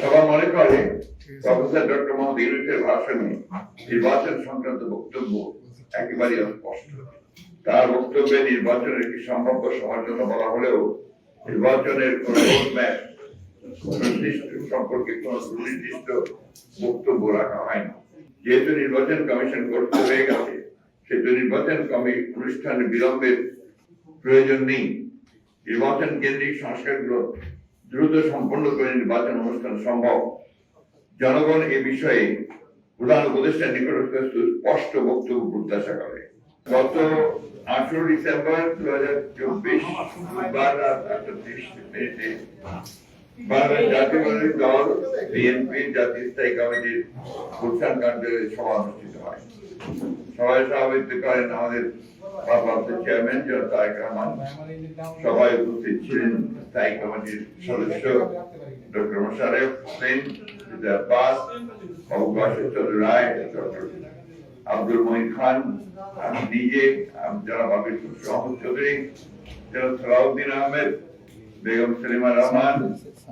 সবাই মনে করে প্রফেসর ডক্টর মোহাম্মদ ইউনুসের ভাষণে নির্বাচন সংক্রান্ত বক্তব্য একেবারে অস্পষ্ট। তার বক্তব্যে নির্বাচনের একটি সম্ভাব্য জন্য বলা হলেও নির্বাচনের কোন রোডম্যাপ সম্পর্কে কোন সুনির্দিষ্ট বক্তব্য রাখা হয়নি যেহেতু নির্বাচন কমিশন গঠিত হয়ে গেছে সেহেতু নির্বাচন কমি অনুষ্ঠানে বিলম্বের প্রয়োজন নেই। নির্বাচন কেন্দ্রিক সংস্কারগুলো দ্রুত সম্পন্ন করে নির্বাচন অনুষ্ঠান সম্ভব। জনগণ এ বিষয়ে প্রধান উপদেষ্টার নিকটস্থ স্পষ্ট বক্তব্য প্রত্যাশা করে। গত আঠারো ডিসেম্বর দু হাজার চব্বিশ বুধবার রাত আটটা জাতীয়বাদী দল, বিএনপি জাতীয় স্থায়ী কমিটির প্রধান কার্যালয়ে সভা অনুষ্ঠিত হয়। সভায় সভাপতিত্ব করেন আমাদের ভারপ্রাপ্ত চেয়ারম্যান জনাব তারেক রহমান সবাই উপস্থিত ছিলেন স্থায়ী কমিটির সদস্য ডক্টর মোশারেফ হোসেন আব্বাস অবকাশ চন্দ্র রায় ডক্টর আব্দুল মহিন খান আমি নিজে জনাব আবির রহমদ চৌধুরী জনাব সালাউদ্দিন আহমেদ বেগম সেলিমা রহমান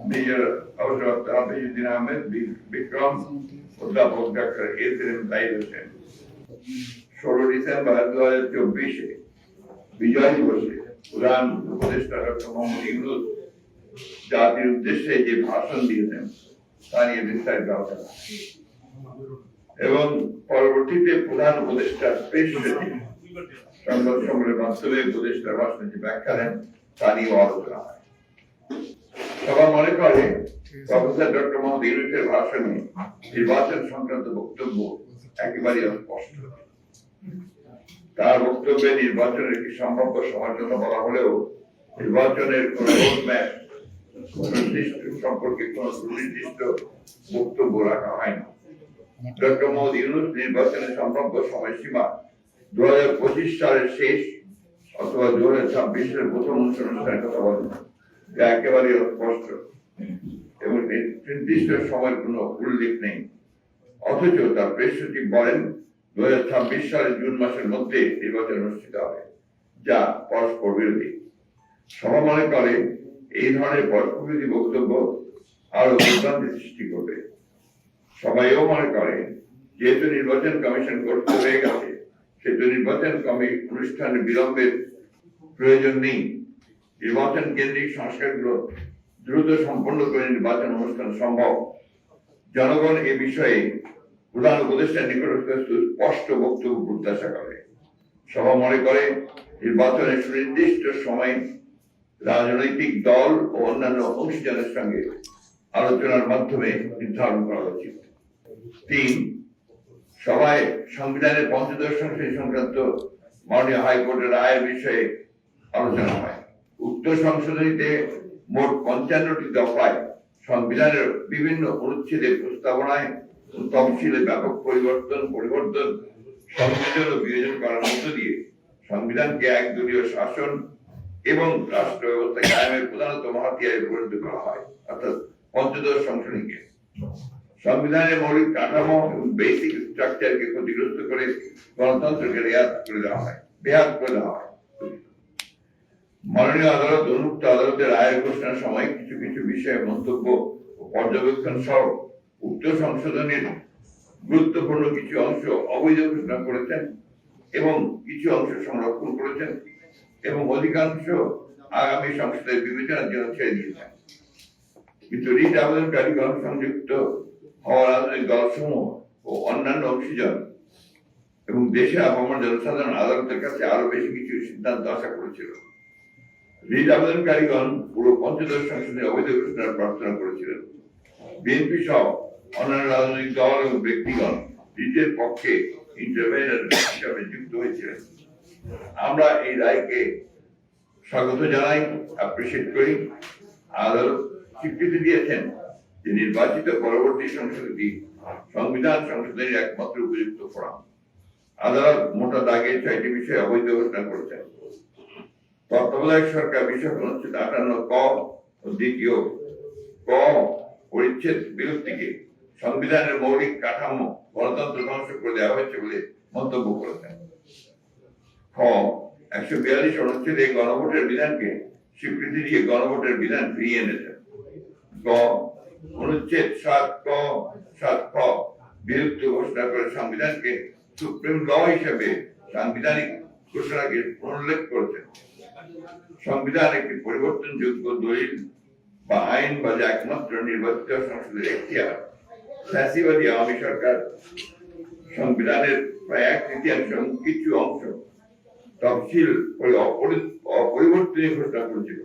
মেজর অবসরপ্রাপ্ত হাফিজুদ্দিন আহমেদ বিক্রম অধ্যাপক doctor S M Taher Hossain ষোলো ডিসেম্বর দু হাজার চব্বিশে বিজয় দিবসে প্রধান উপদেষ্টা ডক্টর মোহাম্মদ ইউনুস জাতির উদ্দেশ্যে যে ভাষণ দিয়েছেন, তা নিয়ে বিস্তারিত আলোচনা। এবং পরবর্তীতে প্রধান উপদেষ্টা সংবাদ সম্মেলনের মাধ্যমে উপদেষ্টার ভাষণে যে ব্যাখ্যা দেন, তা নিয়ে আলোচনা হয়। সবাই মনে করে প্রফেসর ডক্টর মোহাম্মদ ইউনুসের ভাষণে নির্বাচন সংক্রান্ত বক্তব্য একেবারে অস্পষ্ট। তার বক্তব্যে নির্বাচনের একটি সম্ভাব্য জন্য বলা হলেও নির্বাচনের কোন রোডম্যাপ সম্পর্কে কোন সুনির্দিষ্ট বক্তব্য রাখা হয়নি। ডক্টর মোহাম্মদ ইউনুস নির্বাচনের সম্ভাব্য সময়সীমা দু হাজার পঁচিশ সালের শেষ অথবা দু হাজার ছাব্বিশের প্রথম অনুষ্ঠানের কথা বলেন যা একেবারে অস্পষ্ট এবং নির্দিষ্ট সময়ের কোনো উল্লেখ নেই। অথচ তার প্রেস সচিব বলেন দু ছাব্বিশ সালের জুন মাসের মধ্যে নির্বাচন অনুষ্ঠিত হবে, যা পরস্পর বিরোধী। সভা করে এই ধরনের পরস্পর বিরোধী বক্তব্য আরও বিভ্রান্তি সৃষ্টি করবে। সবাইও মনে করে, যেহেতু নির্বাচন কমিশন গঠিত হয়ে গেছে, সেহেতু নির্বাচন কমি অনুষ্ঠানে বিলম্বের প্রয়োজন নেই। নির্বাচন কেন্দ্রিক সংস্কারগুলো দ্রুত সম্পন্ন করে নির্বাচন অনুষ্ঠান সম্ভব। জনগণ এ বিষয়ে প্রধান উপদেষ্টার নিকটস্থ স্পষ্ট বক্তব্য প্রত্যাশা করে। সভা মনে করে নির্বাচনের সুনির্দিষ্ট সময় রাজনৈতিক দল ও অন্যান্য অংশীদারের সঙ্গে আলোচনার মাধ্যমে নির্ধারণ করা উচিত। তিন, সভায় সংবিধানের পঞ্চদশ সংশোধনী সংক্রান্ত মাননীয় হাইকোর্টের রায়ের বিষয়ে আলোচনা হয়। উক্ত সংশোধনীতে মোট পঞ্চান্নটি দফায় সংবিধানের বিভিন্ন অনুচ্ছেদের প্রস্তাবনায় তফসিলে ব্যাপক পরিবর্তন পরিবর্তন সংযোজন ও বিয়োজন করার মধ্য দিয়ে সংবিধানকে একদলীয় শাসন এবং রাষ্ট্র ব্যবস্থা কায়েমের প্রধানতম হাতিয়ারে পরিণত করা হয়, অর্থাৎ পঞ্চদশ সংশোধনীকে। সংবিধানের মৌলিক কাঠামো এবং বেসিক স্ট্রাকচারকে ক্ষতিগ্রস্ত করে গণতন্ত্রকে রেয়াত করে দেওয়া হয় বেহাত করে দেওয়া হয়। মাননীয় আদালত, উন্মুক্ত আদালতের রায়ের ঘোষণার সময় কিছু কিছু বিষয়ে মন্তব্য ও পর্যবেক্ষণ সহ উক্ত সংশোধনের গুরুত্বপূর্ণ কিছু অংশ অবৈধ ঘোষণা করেছেন এবং কিছু অংশ সংরক্ষণ করেছেন এবং অধিকাংশ আগামী সংসদের বিবেচনার জন্য ছেড়ে দিয়েছেন। কিন্তু রিট আবেদনকারীগণ সংযুক্ত হওয়া রাজনৈতিক দলসমূহ ও অন্যান্য অংশীজন এবং দেশে আপামর জনসাধারণ আদালতের কাছে আরও বেশি কিছু সিদ্ধান্ত আশা করেছিল। রিট আবেদনকারীগণ পুরো পঞ্চদশ সংসদে অবৈধ ঘোষণার প্রার্থনা করেছিলেন। বিএনপি সহ অন্যান্য রাজনৈতিক দল এবং ব্যক্তিগণ নিজের পক্ষে ইন্টারভেনার হিসাবে যুক্ত হয়েছিলেন। আমরা এই রায়কে স্বাগত জানাই অ্যাপ্রিসিয়েট করি। আদালত স্বীকৃতি দিয়েছেন যে নির্বাচিত পরবর্তী সংসদটি সংবিধান সংশোধনের একমাত্র উপযুক্ত ফোরাম। আদালত মোটা দাগে ছয়টি বিষয়ে অবৈধ ঘোষণা করেছেন। তত্ত্বাবধায়ক সরকার বিষয় অনুচ্ছেদ আটান্ন ক দ্বিতীয় ক পরিচ্ছেদ বিরক্তিকে সংবিধানের মৌলিক কাঠামো গণতন্ত্র ধ্বংস করে দেওয়া হয়েছে বলে মন্তব্য করেছেন। খ, একশো বিয়াল্লিশ অনুচ্ছেদে গণভোটের বিধানকে স্বীকৃতি দিয়ে গণভোটের বিধান ফিরিয়ে এনেছেন গ, অনুচ্ছেদ সাত ক সাত ক বিলুপ্ত ঘোষণা করে সংবিধানকে সুপ্রিম ল হিসেবে সাংবিধানিক ঘোষণাকে উল্লেখ করেছেন সংবিধান একটি পরিবর্তনযোগ্য দলিল বা আইন বা একমাত্র নির্বাচিত সংসদের এখতিয়ার। ফ্যাসিবাদী আওয়ামী সরকার সংবিধানের প্রায় এক তৃতীয়াংশ কিছু অংশ তফসিল অপরিবর্তনীয় ঘোষণা করেছিল,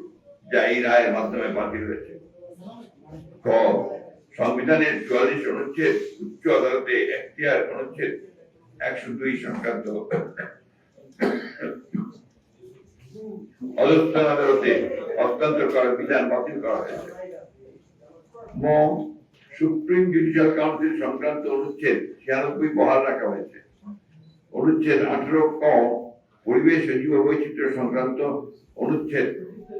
যা এই রায়ের মাধ্যমে বাতিল হয়েছে। ক, সংবিধানের চুয়াল্লিশ অনুচ্ছেদ, উচ্চ আদালতে এখতিয়ার অনুচ্ছেদ একশো দুই সংক্রান্ত। অযোধ্যা আদালতে হস্তান্তর করার বিধান বাতিল করা হয়েছে। সুপ্রিম জুডিশিয়াল কাউন্সিল সংক্রান্ত অনুচ্ছেদ ছিয়ানব্বই বহাল রাখা হয়েছে। অনুচ্ছেদ আঠারো ক, পরিবেশ ও জীব বৈচিত্র্য সংক্রান্ত অনুচ্ছেদ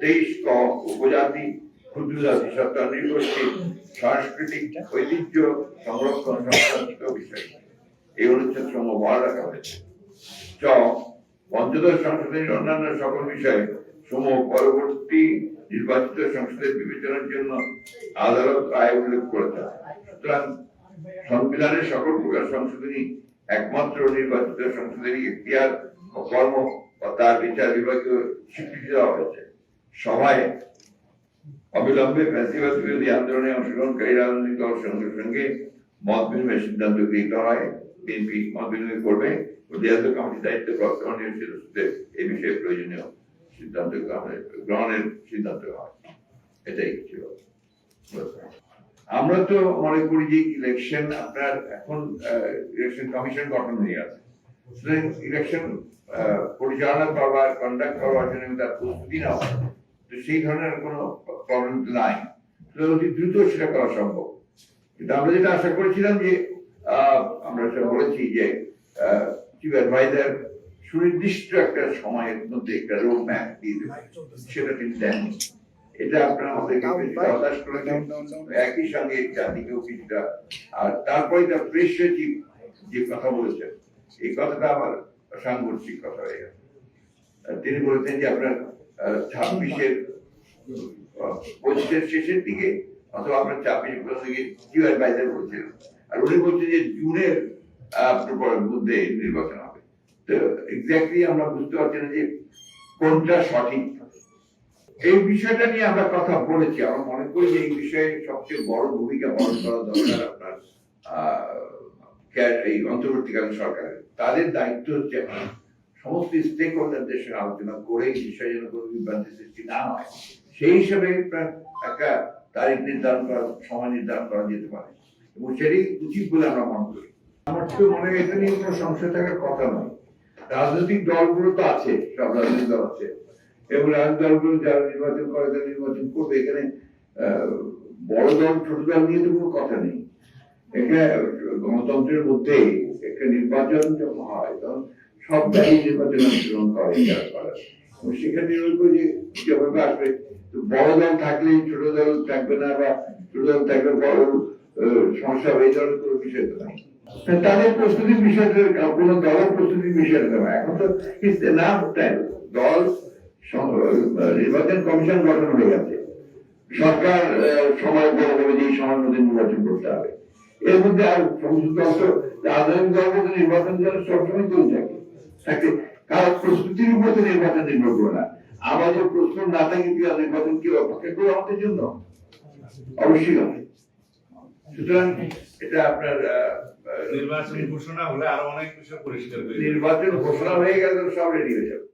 তেইশ ক, উপজাতি ক্ষুদ্র জাতি সত্তা নৃগোষ্ঠী সাংস্কৃতিক ঐতিহ্য সংরক্ষণ সংক্রান্ত বিষয়। এই অনুচ্ছেদ সমূহ বহাল রাখা হয়েছে। চ, পঞ্চদশ সংশোধনীর অন্যান্য সকল বিষয়ে সমূহ পরবর্তী নির্বাচিত সংসদের বিবেচনার জন্য আদালত রায় উল্লেখ করেছে সুতরাং সংবিধানের সকল প্রকার সংশোধনী একমাত্র নির্বাচিত সংসদেরই এখতিয়ার ও কর্ম ও তার বিচার বিভাগীয় স্বীকৃতি দেওয়া হয়েছে। সভায় অবিলম্বে ফ্যাসিবাদ বিরোধী আন্দোলনে অংশগ্রহণকারী রাজনৈতিক দল সঙ্গে সঙ্গে মত বিনিময়ের সিদ্ধান্ত গৃহীত হয়। বিএনপি মত বিনিময় করবে। ও কমিটির দায়িত্ব সদস্যদের এই বিষয়ে প্রয়োজনীয় সিদ্ধান্ত গ্রহণের সিদ্ধান্ত হয়। এটাই ছিল। আমরা তো মনে করি যে ইলেকশন আপনার এখন ইলেকশন কমিশন গঠন হয়ে আছে ইলেকশন পরিচালনা করবার কন্ডাক্ট করবার জন্য তার প্রস্তুতি নেওয়া। তো সেই ধরনের কোনো প্রবলেম নাই। অতি দ্রুত সেটা করা সম্ভব। কিন্তু আমরা যেটা আশা করেছিলাম যে আমরা সেটা বলেছি যে চিফ অ্যাডভাইজার সুনির্দিষ্ট একটা সময়ের মধ্যে একটা রোড ম্যাপ দিয়ে দেবে। সেটা তিনি দেননি এটা আপনারা আমাদেরকে হতাশ একই সঙ্গে জাতিকেও কিছুটা আর তারপরে তার প্রেস যে কথা বলেছেন এই কথাটা আমার সাংঘর্ষিক কথা হয়ে গেছে। তিনি বলেছেন যে আপনার ছাব্বিশের পঁচিশের শেষের দিকে অথবা আপনার ছাব্বিশ দিকে জিও অ্যাডভাইজার বলছেন আর উনি বলছেন যে জুনের আপনার মধ্যে নির্বাচন এক্স্যাক্টলি আমরা বুঝতে পারছি না যে কোনটা সঠিক। এই বিষয়টা নিয়ে আমরা কথা বলেছি। আমরা মনে করি যে এই বিষয়ে সবচেয়ে বড় ভূমিকা পালন করা দরকার আপনার এই অন্তর্বর্তীকালীন সরকারের। তাদের দায়িত্ব হচ্ছে সমস্ত স্টেক হোল্ডারদের সঙ্গে আলোচনা করে এই বিষয়ে যেন কোনো বিভ্রান্তি সৃষ্টি না হয়। সেই হিসেবে একটা তারিখ নির্ধারণ করা, সময় নির্ধারণ করা যেতে পারে। এবং সেটি উচিত বলে আমরা মনে করি। আমার তো মনে হয় এটা নিয়ে কোনো সংশয় থাকার কথা নয়। রাজনৈতিক দলগুলো তো আছে, সব রাজনৈতিক দল আছে। এবং রাজনৈতিক দলগুলো যারা নির্বাচন করে তারা নির্বাচন করবে। এখানে বড় দল, ছোট দল নিয়ে তো কোনো কথা নেই। এখানে গণতন্ত্রের মধ্যে একটা নির্বাচন যখন হয়, তখন সব দলই নির্বাচন অংশগ্রহণ করে সেখানে নির্ভর যে যেভাবে আসবে বড় দল থাকলে ছোট দল থাকবে না বা ছোট দল থাকলে বড় সমস্যা এই ধরনের কোনো বিষয় তো নাই। তাদের প্রস্তুতির বিষয়টা কোনো দলের প্রস্তুতির বিষয়টা নয় এখন তো না দল সং- আহ, নির্বাচন কমিশন গঠন হয়ে গেছে। সরকার সময় বলে দেবে যে এই সময়ের মধ্যে নির্বাচন করতে হবে। এর মধ্যে আর দল রাজনৈতিক দল কিন্তু নির্বাচন যেন সবসময় করে থাকে। থাকে। কারণ প্রস্তুতির উপর তো নির্বাচন নির্ভর করে না। আমাদের প্রস্তুত না থাকে নির্বাচন কি অপেক্ষা করে আমাদের জন্য? অবশ্যই নয় সুতরাং এটা আপনার নির্বাচন ঘোষণা হলে আরও অনেক বিষয় পরিষ্কার নির্বাচন ঘোষণা হয়ে গেলে সব রেডি হয়ে যাবে।